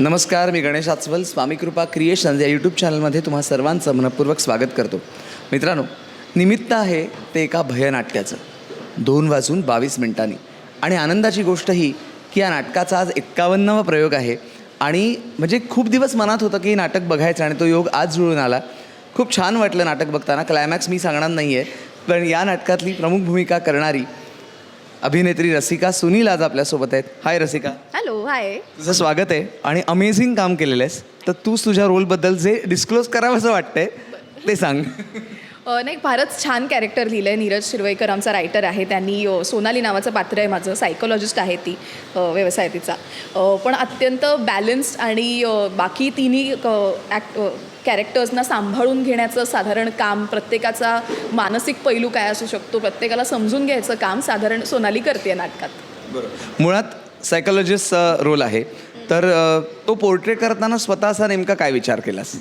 नमस्कार मी गणेश आचवल स्वामी कृपा क्रिएशन्स या यूट्यूब चॅनलमध्ये तुम्हा सर्वांचं मनपूर्वक स्वागत करतो. मित्रांनो निमित्त आहे ते एका भयनाट्याचं दोन वाजून बावीस मिनिटांनी. आणि आनंदाची गोष्ट ही की या नाटकाचा आज एक्कावन्नावा प्रयोग आहे. आणि म्हणजे खूप दिवस मनात होतं की नाटक बघायचं आणि तो योग आज जुळून आला. खूप छान वाटलं नाटक बघताना. क्लायमॅक्स मी सांगणार नाही आहे पण या नाटकातली प्रमुख भूमिका करणारी अभिनेत्री रसिका सुनील आज आपल्यासोबत आहेत. हाय रसिका. हॅलो. हाय तुझं स्वागत आहे. आणि अमेझिंग काम केलेलं आहेस तर तूच तुझ्या रोलबद्दल जे डिस्क्लोज करावं असं वाटतंय ते सांग. अ, नाही फारच छान कॅरेक्टर लिहिलं आहे नीरज शिरवईकर आमचा रायटर आहे. त्यांनी अ, सोनाली नावाचं पात्र आहे माझं. सायकोलॉजिस्ट आहे ती अ, व्यवसाय तिचा अ, पण अत्यंत बॅलन्स्ड आणि अ, बाकी तिन्ही ॲक्ट कॅरेक्टर्सना सांभाळून घेण्याचं साधारण काम प्रत्येकाचा मानसिक पैलू काय असू शकतो प्रत्येकाला समजून घ्यायचं काम साधारण सोनाली करते नाटकात. मुळात सायकोलॉजिस्टचा रोल uh, आहे. तर uh, तो पोर्ट्रेट करताना स्वतःचा नेमका काय विचार केलास?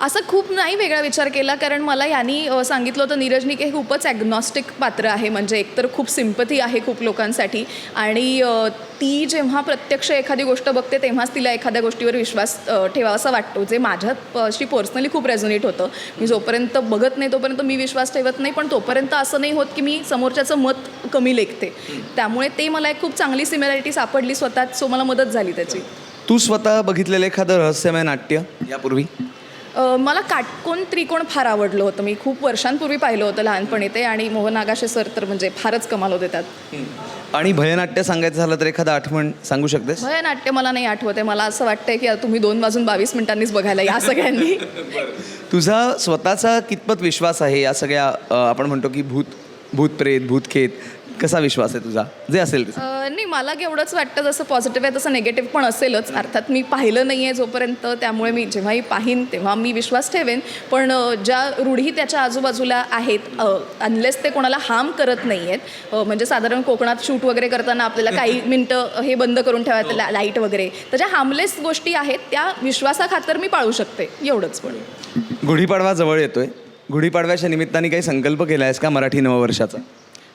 असं खूप नाही वेगळा विचार केला कारण मला यांनी सांगितलं होतं नीरजनी की हे खूपच ॲग्नॉस्टिक पात्र आहे. म्हणजे एकतर खूप सिम्पथी आहे खूप लोकांसाठी. आणि ती जेव्हा प्रत्यक्ष एखादी गोष्ट बघते तेव्हाच तिला एखाद्या गोष्टीवर विश्वास ठेवा ठेवावासा वाटतो जे माझ्याशी पर्सनली खूप रेझोनेट होतं. मी जोपर्यंत बघत नाही तोपर्यंत मी विश्वास ठेवत नाही पण तोपर्यंत असं नाही होत की मी समोरच्याचं मत कमी लेखते. त्यामुळे ते मला एक खूप चांगली सिमिलॅरिटी सापडली स्वतःत सो मला मदत झाली त्याची. तू स्वतः बघितलेलं एखादं रहस्यमय नाट्य यापूर्वी? मला काटकोण त्रिकोण फार आवडलं होतं. मी खूप वर्षांपूर्वी पाहिलं होतं लहानपणी ते आणि मोहन आगाशे सर तर म्हणजे फारच कमाल होते त्यात. आणि भयनाट्य सांगायचं झालं तर एखादं आठवण सांगू शकतेस? भयनाट्य मला नाही आठवते. मला असं वाटतंय की तुम्ही दोन वाजून बावीस मिनिटांनीच बघायला या सगळ्यांनी. तुझा स्वतःचा कितपत विश्वास आहे या सगळ्या आपण म्हणतो की भूत भूतप्रेत भूतखेत कसा विश्वास आहे तुझा? जे असेल ते अ, नाही मला एवढंच वाटतं जसं पॉझिटिव्ह आहे तसं निगेटिव्ह पण असेलच. अर्थात मी पाहिलं नाही आहे जोपर्यंत त्यामुळे मी जेव्हाही पाहीन तेव्हा मी विश्वास ठेवेन. पण अ, ज्या रूढी त्याच्या आजूबाजूला आहेत अनलेस ते कोणाला हार्म करत नाही आहेत म्हणजे साधारण कोकणात शूट वगैरे करताना आपल्याला काही मिनटं हे बंद करून ठेवायचं ला लाइट वगैरे. तर ज्या हार्मलेस गोष्टी आहेत त्या विश्वासाखातर मी पाळू शकते. एवढंच पण. गुढीपाडवा जवळ येतोय. गुढीपाडव्याच्या निमित्ताने काही संकल्प केला आहेस का मराठी नववर्षाचा?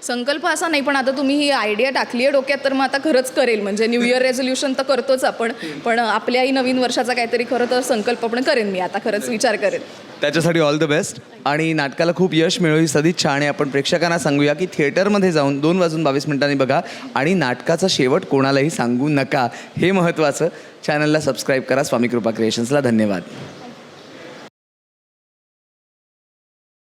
संकल्प असा नाही पण आता तुम्ही ही आयडिया टाकली आहे डोक्यात तर मग आता खरंच करेल. म्हणजे न्यू इयर रेझोल्युशन तर करतोच आपण. पण आपल्याही नवीन वर्षाचा काहीतरी खरं तर संकल्प पण करेन मी. आता खरंच विचार करेन त्याच्यासाठी ऑल द बेस्ट आणि नाटकाला खूप यश मिळो ही सदी छान आहे आपण प्रेक्षकांना सांगूया की थिएटरमध्ये जाऊन दोन वाजून बावीस मिनिटांनी बघा. आणि नाटकाचा शेवट कोणालाही सांगू नका. हे महत्त्वाचं चॅनलला सबस्क्राईब करा. स्वामी कृपा क्रिएशन्सला धन्यवाद.